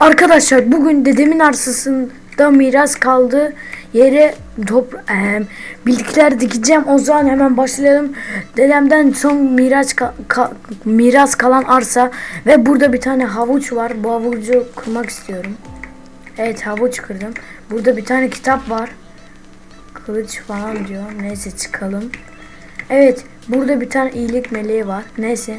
Arkadaşlar bugün dedemin arsasında miras kaldı. Yere top eee, bitkiler dikeceğim. O zaman hemen başlayalım. Dedemden son miras ka- ka- miras kalan arsa ve burada bir tane havuç var. Bu havucu kırmak istiyorum. Evet havuç kırdım. Burada bir tane kitap var. Kılıç falan diyor. Neyse çıkalım. Evet burada bir tane iyilik meleği var. Neyse.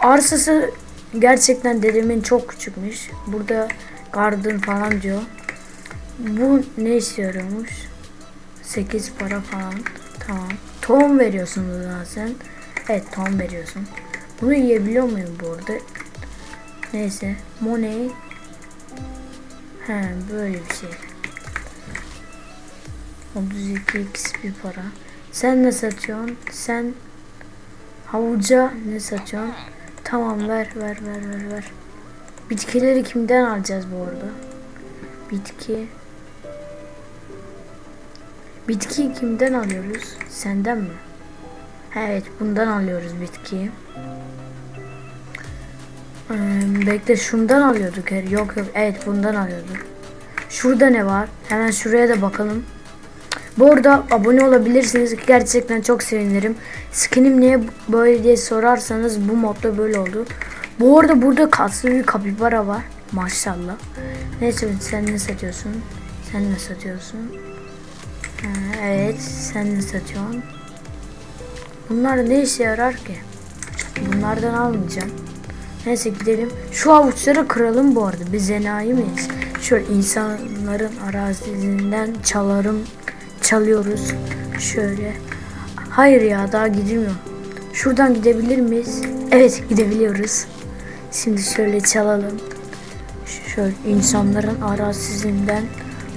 Arsası gerçekten dedemin çok küçükmüş. Burada garden falan diyor. Bu ne istiyormuş? 8 para falan. Tamam. Tohum veriyorsun zaten. Evet tohum veriyorsun. Bunu yiyebiliyor muyum bu arada? Neyse. Money. He böyle bir şey. 32 XP para. Sen ne satıyorsun? Sen havuca ne satıyorsun? Tamam ver ver ver ver ver. Bitkileri kimden alacağız bu arada? Bitki. Bitkiyi kimden alıyoruz? Senden mi? Evet bundan alıyoruz bitkiyi. Ee, bekle şundan alıyorduk her. Yok yok evet bundan alıyorduk. Şurada ne var? Hemen şuraya da bakalım. Bu arada abone olabilirsiniz. Gerçekten çok sevinirim. Skinim niye böyle diye sorarsanız bu modda böyle oldu. Bu arada burada kaslı bir kapibara var. Maşallah. Neyse sen ne satıyorsun? Sen ne satıyorsun? Ha, evet sen ne satıyorsun? Bunlar ne işe yarar ki? Bunlardan almayacağım. Neyse gidelim. Şu avuçları kıralım bu arada. Biz enayi miyiz? Şöyle insanların arazisinden çalarım. Çalıyoruz. Şöyle. Hayır ya daha gidilmiyor. Şuradan gidebilir miyiz? Evet gidebiliyoruz. Şimdi şöyle çalalım. Şöyle insanların arazisinden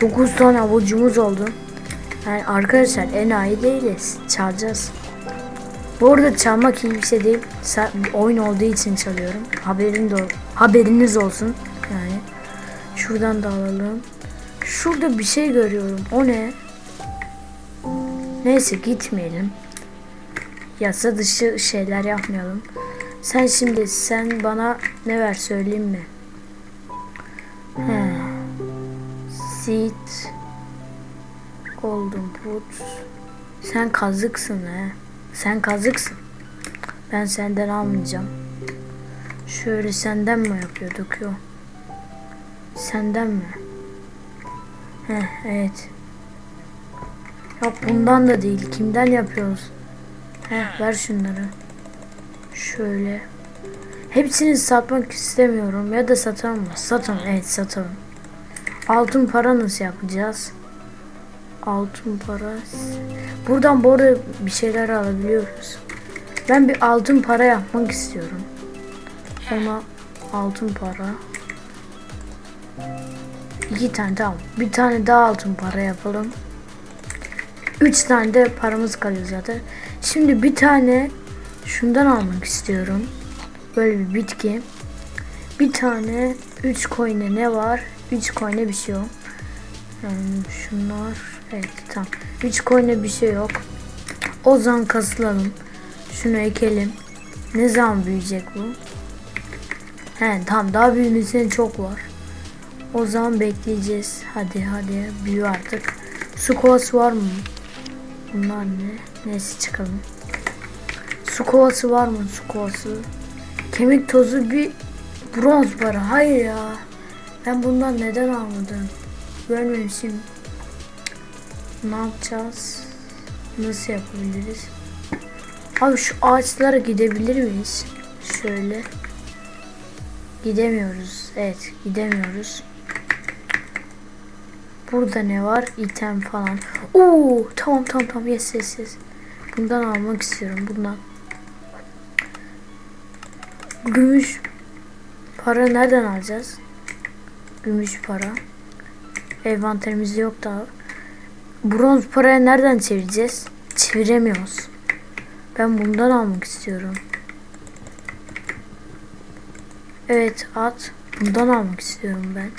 9 tane avucumuz oldu. Yani arkadaşlar enayi değiliz. Çalacağız. Bu arada çalmak iyi bir şey değil. Oyun olduğu için çalıyorum. Haberin de haberiniz olsun. Yani şuradan da alalım. Şurada bir şey görüyorum. O ne? Neyse gitmeyelim. Yasa dışı şeyler yapmayalım. Sen şimdi sen bana ne ver söyleyeyim mi? He. Seed Golden Put Sen kazıksın he. Sen kazıksın. Ben senden almayacağım. Şöyle senden mi yapıyorduk yok? Senden mi? Heh, evet. Yok bundan da değil. Kimden yapıyoruz? Heh, ver şunları. Şöyle. Hepsini satmak istemiyorum. Ya da satalım mı? Satalım. Evet satalım. Altın para nasıl yapacağız? Altın para. Buradan bu bir şeyler alabiliyoruz. Ben bir altın para yapmak istiyorum. Ona altın para. İki tane tamam. Bir tane daha altın para yapalım. Üç tane de paramız kalıyor zaten. Şimdi bir tane şundan almak istiyorum. Böyle bir bitki. Bir tane 3 coin'e ne var? 3 coin'e bir şey yok. Yani şunlar evet tamam. 3 coin'e bir şey yok. O zaman kasılalım. Şunu ekelim. Ne zaman büyüyecek bu? He tamam daha büyümesine çok var. O zaman bekleyeceğiz. Hadi hadi büyü artık. Su kovası var mı? Bunlar ne? Neyse çıkalım. Su kovası var mı? Su kovası. Kemik tozu bir bronz para. Hayır ya. Ben bundan neden almadım? Görmemişim. Ne yapacağız? Nasıl yapabiliriz? Abi şu ağaçlara gidebilir miyiz? Şöyle. Gidemiyoruz. Evet gidemiyoruz. Burada ne var? İtem falan. Oo tamam tamam tamam yes yes yes. Bundan almak istiyorum bundan. Gümüş para nereden alacağız? Gümüş para. Envanterimizde yok daha. Bronz paraya nereden çevireceğiz? Çeviremiyoruz. Ben bundan almak istiyorum. Evet at. Bundan almak istiyorum ben.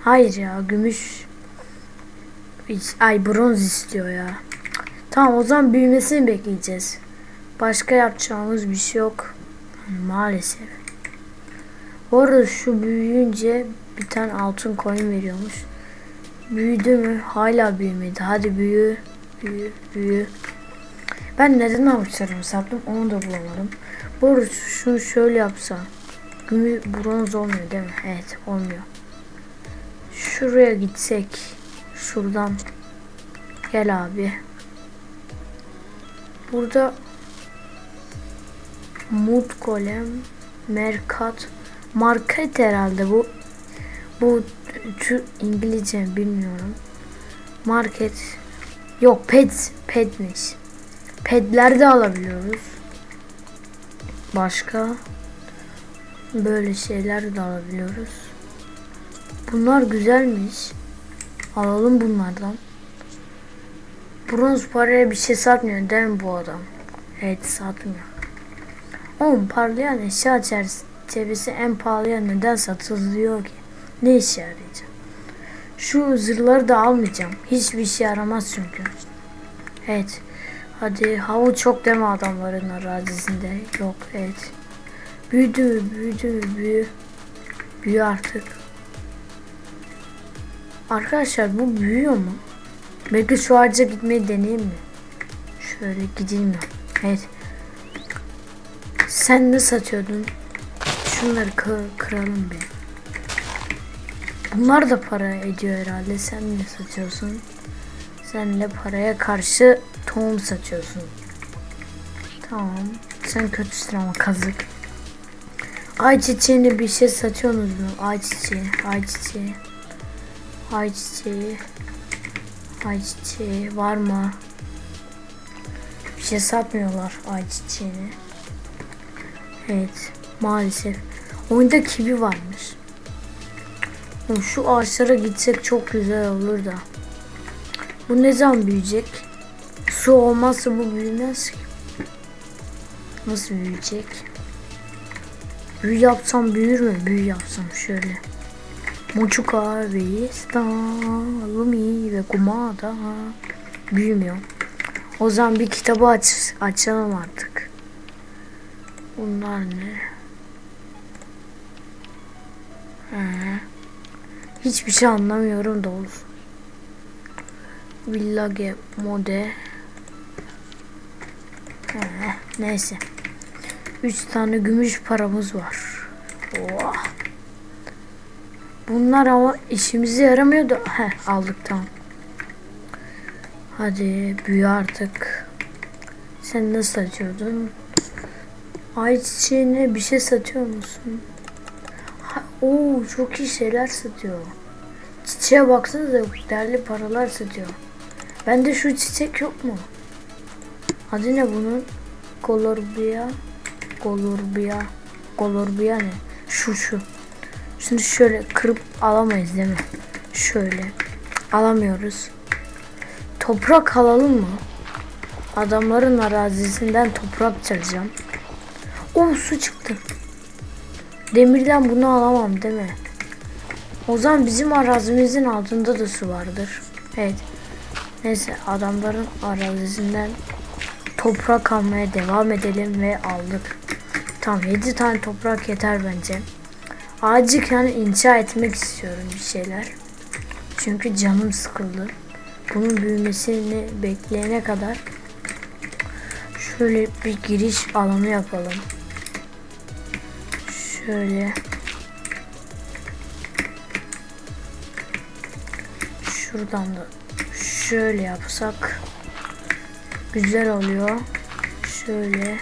Hayır ya gümüş. Ay bronz istiyor ya. Tamam o zaman büyümesini bekleyeceğiz. Başka yapacağımız bir şey yok. Maalesef. Bu arada şu büyüyünce bir tane altın coin veriyormuş. Büyüdü mü? Hala büyümedi. Hadi büyü. Büyü. Büyü. Ben neden avuçlarımı sattım onu da bulamadım. Bu arada şunu şöyle yapsa. Gümü bronz olmuyor değil mi? Evet olmuyor. Şuraya gitsek. Şuradan. Gel abi. Burada Mut Golem Merkat Market herhalde bu. Bu şu İngilizce bilmiyorum. Market yok pet petmiş. Petler de alabiliyoruz. Başka böyle şeyler de alabiliyoruz. Bunlar güzelmiş. Alalım bunlardan. Bronz paraya bir şey satmıyor değil mi bu adam? Evet satmıyor. Oğlum parlayan eşya çerçevesi en pahalıya neden satılıyor ki? Ne işe yarayacak? Şu zırhları da almayacağım. Hiçbir işe yaramaz çünkü. Evet. Hadi havu çok deme adamların arazisinde. Yok evet. Büyüdü büyüdü büyü. Büyü artık. Arkadaşlar bu büyüyor mu? Belki şu ağaca gitmeyi deneyeyim mi? Şöyle gideyim mi? Evet. Sen ne satıyordun? Şunları kır, kıralım bir. Bunlar da para ediyor herhalde. Sen ne satıyorsun? Sen de paraya karşı tohum satıyorsun. Tamam. Sen kötüsün ama kazık. Ay çiçeğine bir şey satıyorsunuz mu? Ay çiçeği, ay çiçeği. Ay çiçeği. Var mı? Bir şey satmıyorlar ay. Evet maalesef. Oyunda kivi varmış. Şu ağaçlara gitsek çok güzel olur da. Bu ne zaman büyüyecek? Su olmazsa bu büyümez ki. Nasıl büyüyecek? Büyü yapsam büyür mü? Büyü yapsam şöyle. Mochuka ve Yesta, Lumi ve Kumada. Büyümüyor. O zaman bir kitabı aç, açalım artık. Bunlar ne? He. Hiçbir şey anlamıyorum doğrusu. Village mode. He, neyse. Üç tane gümüş paramız var. Oha. Bunlar ama işimize yaramıyordu. He aldık tamam. Hadi büyü artık. Sen ne satıyordun? Ay çiçeğine bir şey satıyor musun? Ha, oo çok iyi şeyler satıyor. Çiçeğe baksanıza değerli paralar satıyor. Bende şu çiçek yok mu? Adı ne bunun? Colorbia. Colorbia. Colorbia ne? Şu şu. Şimdi şöyle kırıp alamayız değil mi? Şöyle. Alamıyoruz. Toprak alalım mı? Adamların arazisinden toprak çalacağım. O su çıktı. Demirden bunu alamam değil mi? O zaman bizim arazimizin altında da su vardır. Evet. Neyse adamların arazisinden toprak almaya devam edelim ve aldık. Tamam 7 tane toprak yeter bence. Acil yani inşa etmek istiyorum bir şeyler. Çünkü canım sıkıldı. Bunun büyümesini bekleyene kadar şöyle bir giriş alanı yapalım. Şöyle şuradan da şöyle yapsak güzel oluyor. Şöyle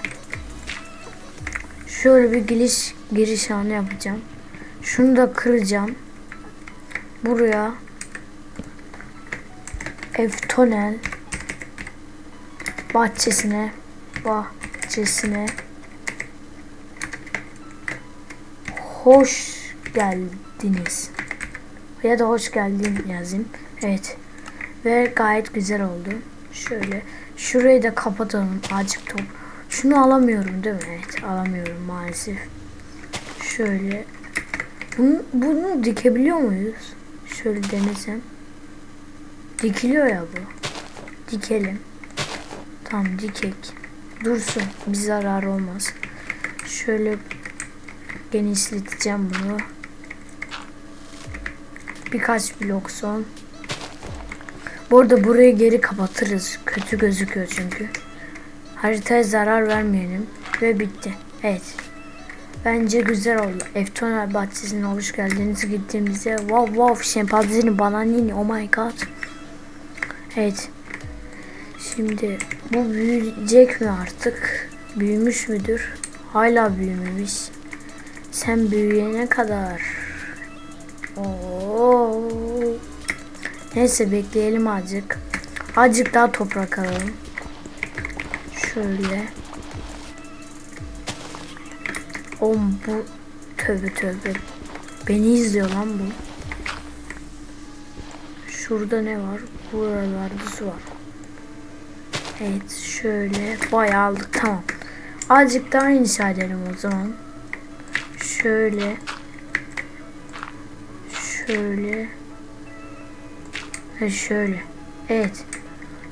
şöyle bir giriş giriş anı yapacağım. Şunu da kıracağım. Buraya Eftonel bahçesine bahçesine hoş geldiniz. Ya da hoş geldin yazayım. Evet. Ve gayet güzel oldu. Şöyle şurayı da kapatalım. Azıcık top. Şunu alamıyorum değil mi? Evet alamıyorum maalesef. Şöyle. Bunu, bunu dikebiliyor muyuz? Şöyle denesem. Dikiliyor ya bu. Dikelim. Tamam dikek. Dursun. Bir zarar olmaz. Şöyle Genişleteceğim bunu. Birkaç blok son. Bu arada burayı geri kapatırız. Kötü gözüküyor çünkü. Haritaya zarar vermeyelim. Ve bitti. Evet. Bence güzel oldu. Eftoner bahçesine hoş geldiniz. Gittiğimizde wow wow şempanzini bananini oh my god. Evet. Şimdi bu büyüyecek mi artık? Büyümüş müdür? Hala büyümemiş. Sen büyüyene kadar. Oo. Neyse bekleyelim azıcık. Azıcık daha toprak alalım. Şöyle. Oğlum bu tövbe tövbe. Beni izliyor lan bu. Şurada ne var? Buralarda su var. Evet şöyle bayağı aldık tamam. Azıcık daha inşa edelim o zaman. Şöyle. Şöyle. Ha şöyle. Evet.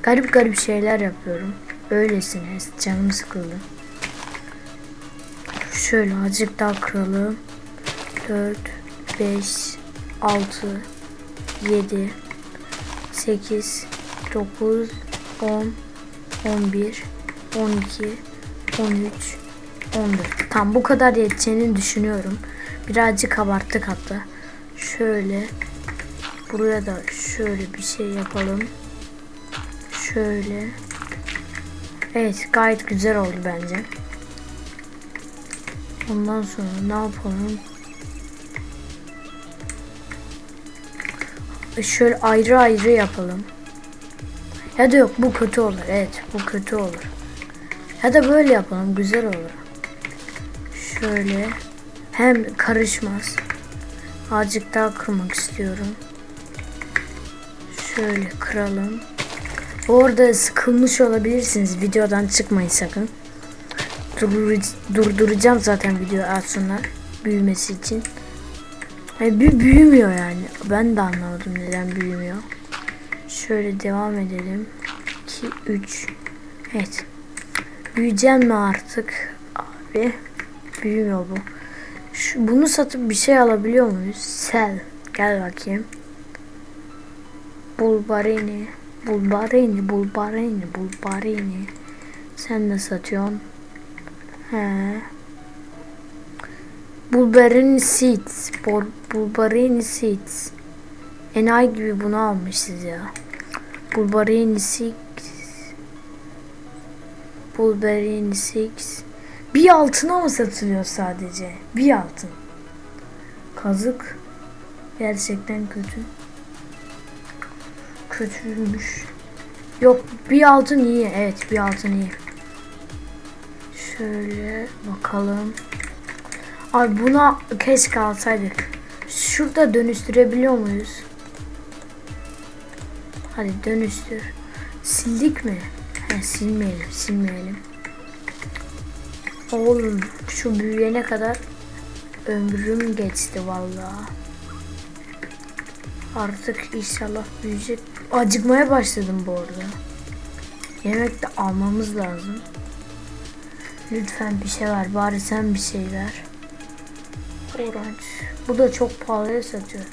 Garip garip şeyler yapıyorum. Öylesine canım sıkıldı. Şöyle azıcık daha kıralım. 4, 5, 6, 7, 8, 9, 10, 11, 12, 13, 14. Tam bu kadar yeteceğini düşünüyorum. Birazcık abarttık hatta. Şöyle buraya da şöyle bir şey yapalım. Şöyle. Evet gayet güzel oldu bence. Ondan sonra ne yapalım? Şöyle ayrı ayrı yapalım. Ya da yok bu kötü olur. Evet bu kötü olur. Ya da böyle yapalım güzel olur. Şöyle hem karışmaz. Azıcık daha kırmak istiyorum. Şöyle kıralım. Orada sıkılmış olabilirsiniz. Videodan çıkmayın sakın. Durdur durduracağım zaten video az büyümesi için. Yani bir büyümüyor yani. Ben de anlamadım neden büyümüyor. Şöyle devam edelim. 2 3 Evet. Büyüyeceğim mi artık? Abi büyümüyor bu. Şu, bunu satıp bir şey alabiliyor muyuz? Sel. Gel bakayım. Bulbarini. Bulbarini, bulbarini, bulbarini. Sen ne satıyorsun? He. Bulbarini seeds. Bul bulbarini seeds. Enayi gibi bunu almışız ya. Bulbarini seeds. Bulbarini seeds. Bir altına mı satılıyor sadece? Bir altın. Kazık. Gerçekten kötü. Kötüymüş. Yok bir altın iyi. Evet bir altın iyi. Şöyle bakalım. Ay buna keşke alsaydık. Şurada dönüştürebiliyor muyuz? Hadi dönüştür. Sildik mi? He, silmeyelim, silmeyelim. Oğlum şu büyüyene kadar ömrüm geçti vallahi. Artık inşallah büyüyecek. Acıkmaya başladım bu arada. Yemek de almamız lazım. Lütfen bir şey ver. Bari sen bir şey ver. Orange. Bu da çok pahalıya satıyor.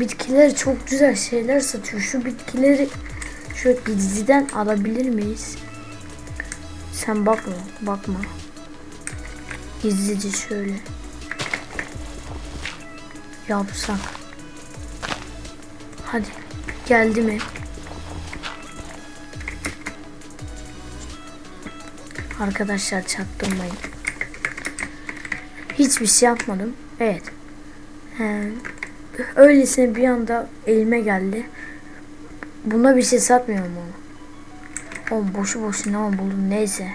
Bitkileri çok güzel şeyler satıyor. Şu bitkileri şu diziden alabilir miyiz? Sen bakma. Bakma. Gizlice şöyle. Yapsak. Hadi. Geldi mi? Arkadaşlar çaktırmayın. Hiçbir şey yapmadım. Evet. Ee, öylesine bir anda elime geldi. Buna bir şey satmıyorum onu. Oğlum boşu boşuna ama buldum. Neyse.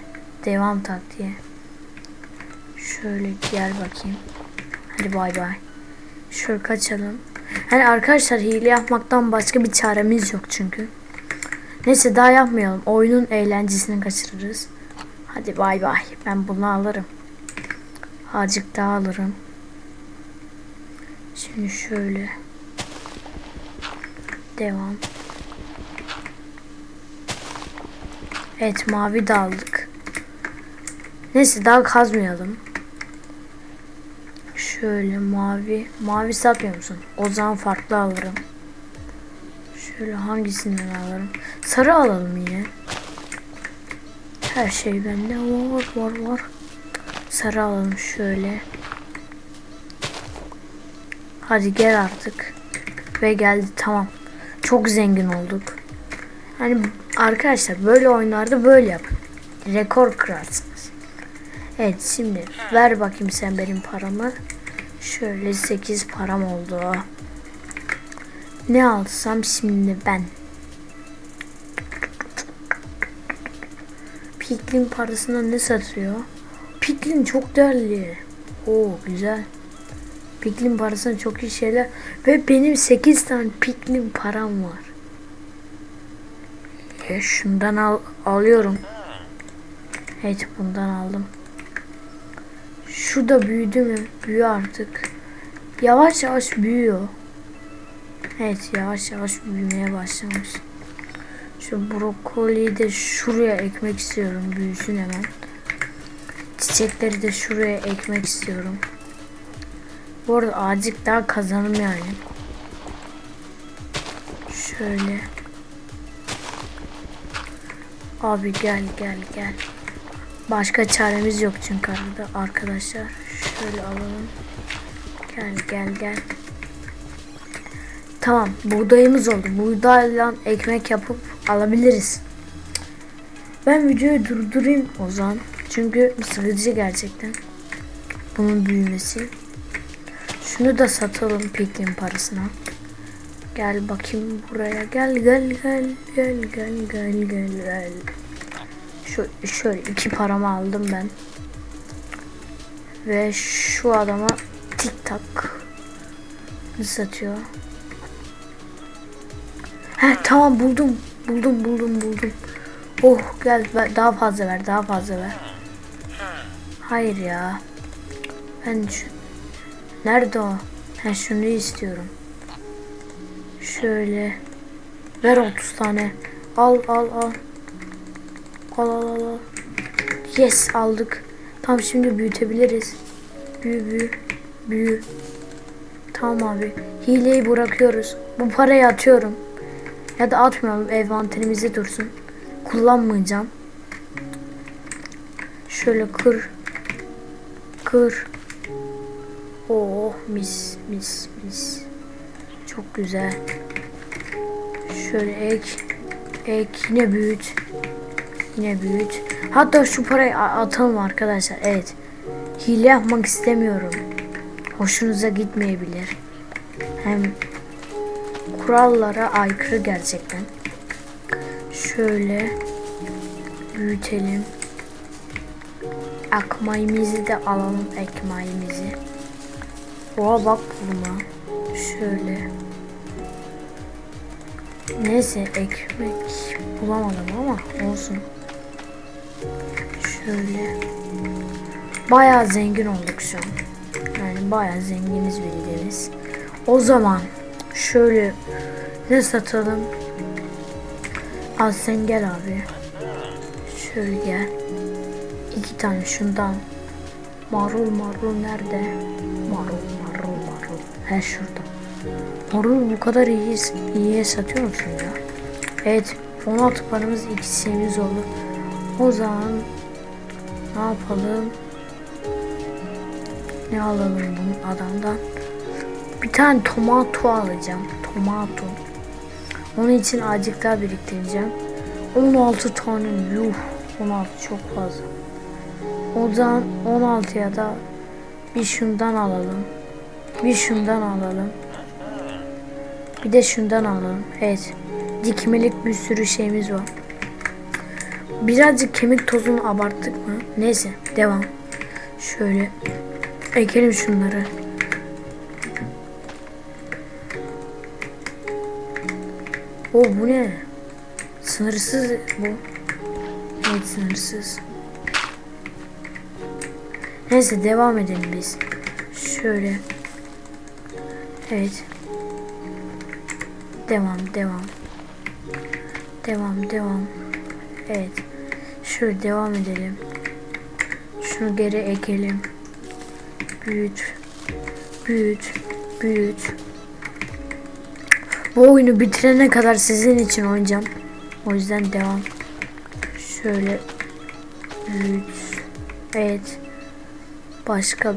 Devam taktiğe. Şöyle gel bakayım. Hadi bay bay. Şöyle kaçalım. Hani arkadaşlar hile yapmaktan başka bir çaremiz yok çünkü. Neyse daha yapmayalım. Oyunun eğlencesini kaçırırız. Hadi bay bay. Ben bunu alırım. Azıcık daha alırım. Şimdi şöyle. Devam. Evet mavi de aldık. Neyse daha kazmayalım. Şöyle. Mavi. Mavi satmıyor musun? O zaman farklı alırım. Şöyle hangisinden alırım? Sarı alalım yine. Her şey bende var var var. Sarı şöyle. Hadi gel artık. Ve geldi tamam. Çok zengin olduk. Hani arkadaşlar böyle oyunlarda böyle yapın. Rekor kırarsınız. Evet şimdi ver bakayım sen benim paramı. Şöyle 8 param oldu. Ne alsam şimdi ben? Piklin parasına ne satıyor? Piklin çok değerli. Oo güzel. Piklin parasına çok iyi şeyler. Ve benim 8 tane piklin param var. E, şundan al, alıyorum. Evet bundan aldım. Şu da büyüdü mü? Büyüyor artık. Yavaş yavaş büyüyor. Evet yavaş yavaş büyümeye başlamış. Şu brokoliyi de şuraya ekmek istiyorum. Büyüsün hemen. Çiçekleri de şuraya ekmek istiyorum. Bu arada azıcık daha kazanım yani. Şöyle. Abi gel gel gel. Başka çaremiz yok çünkü arada arkadaşlar. Şöyle alalım. Gel gel gel. Tamam buğdayımız oldu. Buğdayla ekmek yapıp alabiliriz. Ben videoyu durdurayım o zaman. Çünkü sıkıcı gerçekten. Bunun büyümesi. Şunu da satalım piklin parasına. Gel bakayım buraya. Gel gel gel gel gel gel gel gel. Şu şöyle iki paramı aldım ben. Ve şu adama tik tak satıyor. He tamam buldum. Buldum buldum buldum. Oh gel daha fazla ver daha fazla ver. Hayır ya. Ben şu... Nerede o? Ha şunu istiyorum. Şöyle. Ver 30 tane. Al al al. Al al al al. Yes aldık. Tam şimdi büyütebiliriz. Büyü büyü. Büyü. Tamam abi. Hileyi bırakıyoruz. Bu parayı atıyorum. Ya da atmayalım. Envanterimizde dursun. Kullanmayacağım. Şöyle kır. Kır. Oh mis mis mis. Çok güzel. Şöyle ek. Ek yine büyüt. Yine büyüt. Hatta şu parayı atalım arkadaşlar. Evet. Hile yapmak istemiyorum. Hoşunuza gitmeyebilir. Hem kurallara aykırı gerçekten. Şöyle büyütelim. Ekmeğimizi de alalım ekmeğimizi. Oha bak buna. Şöyle. Neyse ekmek bulamadım ama olsun. Şöyle. Bayağı zengin olduk şu an. Yani bayağı zenginiz bildiğiniz. O zaman şöyle ne satalım? Al sen gel abi. Şöyle gel. İki tane şundan. Marul marul nerede? Marul marul marul. He şurada. Marul bu kadar iyi iyiye satıyor musun ya? Evet 16 paramız iki şeyimiz oldu. O zaman ne yapalım? Ne alalım bunun adamdan? Bir tane tomato alacağım. Tomato. Onun için azıcık daha biriktireceğim. 16 tane yuh. 16 çok fazla. O zaman 16'ya da bir şundan alalım. Bir şundan alalım. Bir de şundan alalım. Evet. Dikmelik bir sürü şeyimiz var. Birazcık kemik tozunu abarttık mı? Neyse devam. Şöyle ekelim şunları. O bu ne? Sınırsız bu. Evet sınırsız. Neyse devam edelim biz. Şöyle. Evet. Devam devam. Devam devam. Evet. Şöyle devam edelim. Şunu geri ekelim. Büyüt. Büyüt. Büyüt. Bu oyunu bitirene kadar sizin için oynayacağım. O yüzden devam. Şöyle büyüt. Evet. Başka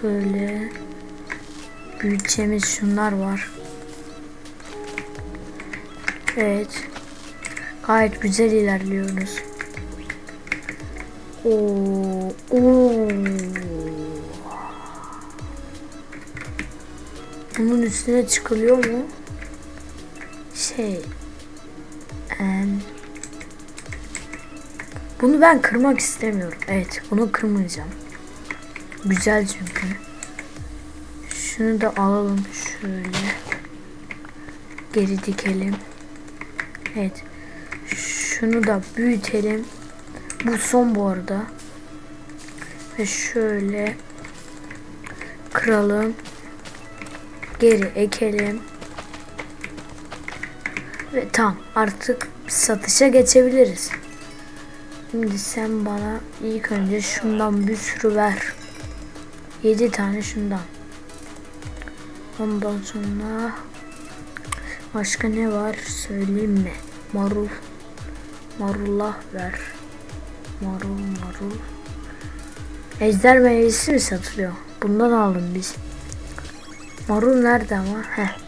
şöyle büyüteceğimiz şunlar var. Evet. Gayet güzel ilerliyoruz. Oo, oo. Bunun üstüne çıkılıyor mu? Şey. em, bunu ben kırmak istemiyorum. Evet, bunu kırmayacağım. Güzel çünkü. Şunu da alalım şöyle. Geri dikelim. Evet. Şunu da büyütelim. Bu son bu arada. Ve şöyle kıralım. Geri ekelim. Ve tam artık satışa geçebiliriz. Şimdi sen bana ilk önce şundan bir sürü ver. 7 tane şundan. Ondan sonra başka ne var söyleyeyim mi? Marul. Marullah ver. Marul marul. Ejder meyvesi mi satılıyor? Bundan aldım biz. Marul nerede ama? Heh.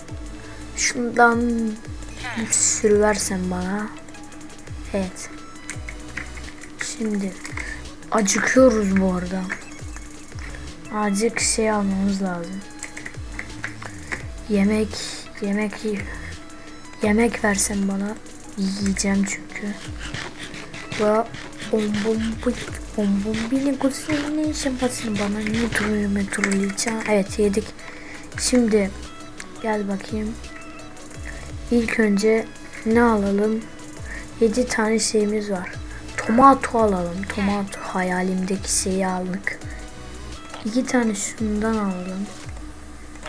Şundan bir sürü versen bana. Evet. Şimdi acıkıyoruz bu arada. Acık şey almamız lazım. Yemek, yemek yemek versen bana yiyeceğim çünkü. Ve bom bom bom bom bom bini kuzine şapasını bana ne duruyor metroleyeceğim. Evet yedik. Şimdi gel bakayım. İlk önce ne alalım? 7 tane şeyimiz var. Tomato alalım. Tomato hayalimdeki şeyi aldık. İki tane şundan alalım.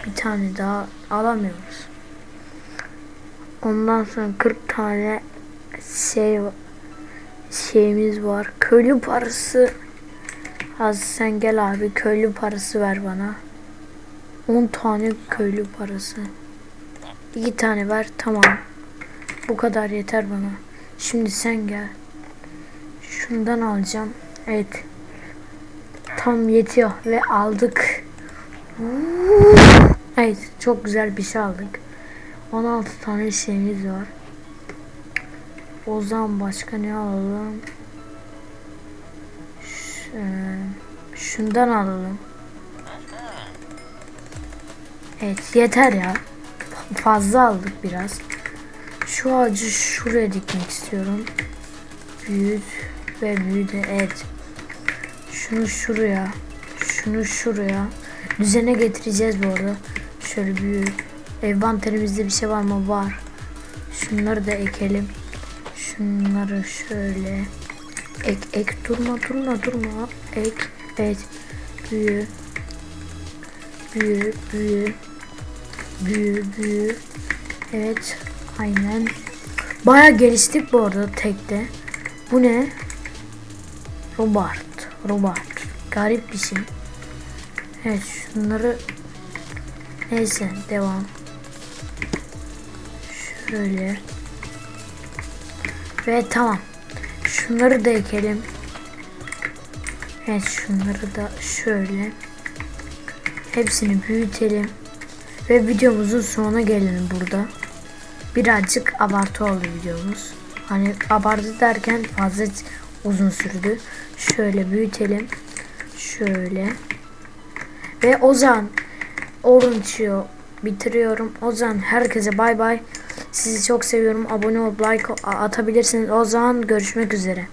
Bir tane daha alamıyoruz. Ondan sonra 40 tane şey şeyimiz var. Köylü parası. Az sen gel abi köylü parası ver bana. 10 tane köylü parası. İki tane ver tamam. Bu kadar yeter bana. Şimdi sen gel. Şundan alacağım. Evet. Tam yetiyor ve aldık. Evet çok güzel bir şey aldık. 16 tane şeyimiz var. O zaman başka ne alalım? Ş- e, şundan alalım. Evet yeter ya. Fazla aldık biraz. Şu ağacı şuraya dikmek istiyorum. Büyüt ve büyüdü. Evet. Şunu şuraya. Şunu şuraya. Düzene getireceğiz bu arada. Şöyle büyük. Envanterimizde bir şey var mı? Var. Şunları da ekelim. Şunları şöyle. Ek ek durma durma durma. Ek. Evet. Büyü. Büyü büyü. Büyü büyü. Evet. Aynen. Baya geliştik bu arada tekte. Bu ne? Robert. Robert. Garip bir şey. Evet şunları neyse devam. Şöyle. Ve tamam. Şunları da ekelim. Evet şunları da şöyle. Hepsini büyütelim. Ve videomuzun sonuna gelelim burada. Birazcık abartı oldu videomuz. Hani abartı derken fazla uzun sürdü. Şöyle büyütelim. Şöyle. Ve Ozan Orange'ı bitiriyorum. Ozan herkese bay bay. Sizi çok seviyorum. Abone olup like atabilirsiniz. O zaman görüşmek üzere.